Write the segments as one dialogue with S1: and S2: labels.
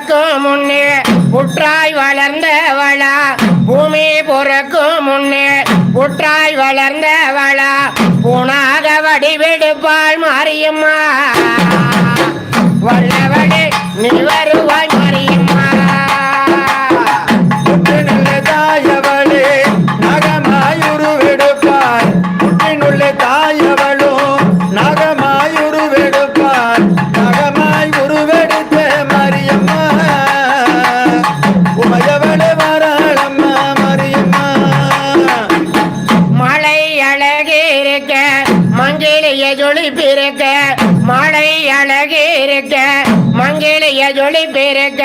S1: பிறக்கும் முன்னே புற்றாய் வளர்ந்தவளா
S2: பூமி பொறக்கும் முன்னே புற்றாய் வளர்ந்தவளா புனாக வடிவெடுப்பாள் மாறியம்மா. வல்லவளே நீ வரும் பிறக்க
S1: மழை அழகே இருக்க மங்கிலிய பிறக்க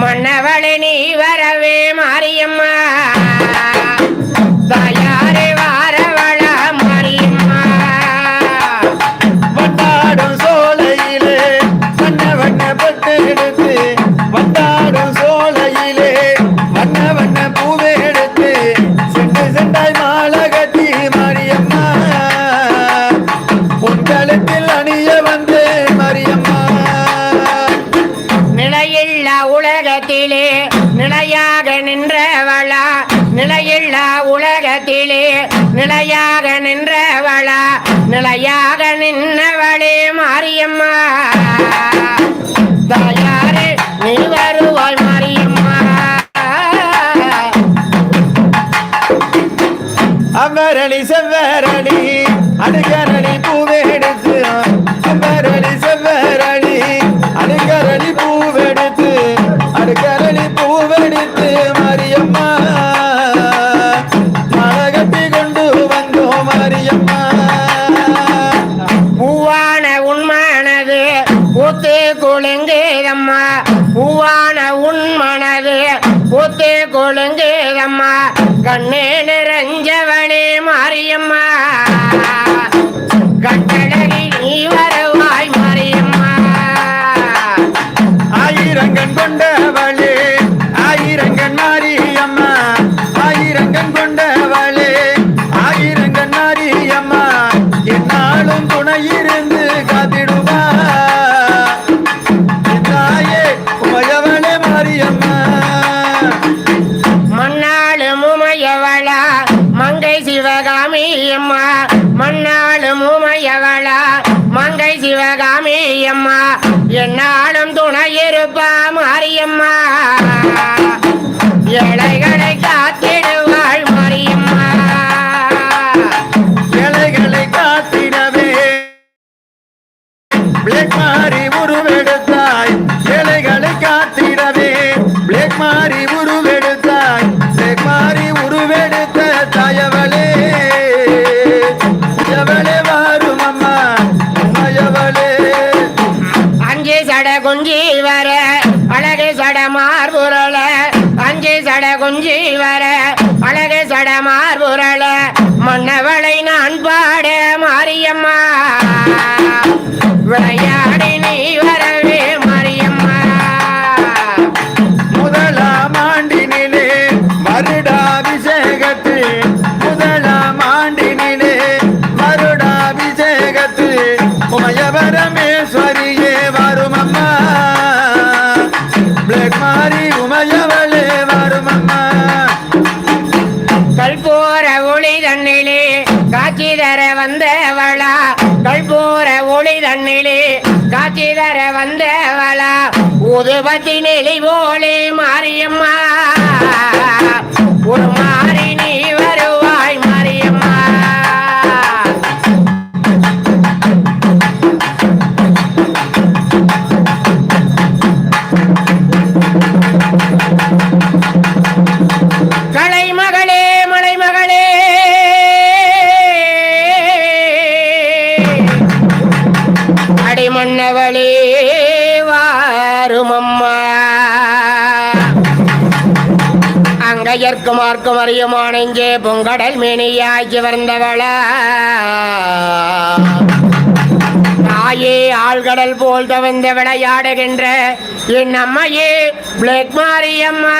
S1: மன்னவளை நீ வரவே மாரியம்மா. தாயாரே உலகத்திலே நிலையாக நின்றவளா? நிலையாக நின்றவளே மாரியம்மா. தாயாரே நீ வருவாள் மாரியம்மா.
S2: அவரணி செவ்வரணி அடுக்கரளி
S1: பூவான உன் மனது பூத்து குலுங்குதம்மா கண்ணே நிறைஞ்சவளே மாரியம்மா. அம்மா மண்ணாளு முமையவளா மங்கை சிவகாமி அம்மா என்னாலும் துணை இருப்பா மாரியம்மா. ஏழைகளை காத்திடுவாள் மாரியம்மா.
S2: இலைகளை காத்திடவே பிளேக் மாறி உருவெடுத்தாய்
S1: அழகு சட அஞ்சு சட குஞ்சி வர அழகு சட மார்புரள மன்னவளை நான் பாட மாரியம்மா. விளையாடி காட்சி தர வந்தவளா கல்பூர ஒளி தண்ணிலே காட்சி தர வந்தவளா? உதுபத்தி நிலை போலே மாரியம்மா அங்கையர்க்கு மார்க்கும் அறியுமானெஞ்சே பொங்கடல் மேனியாக்கி வந்தவளா. தாயே ஆழ்கடல் போல் தவழ்ந்து விளையாடுகின்ற என் அம்மையே பிளேக் மாரியம்மா.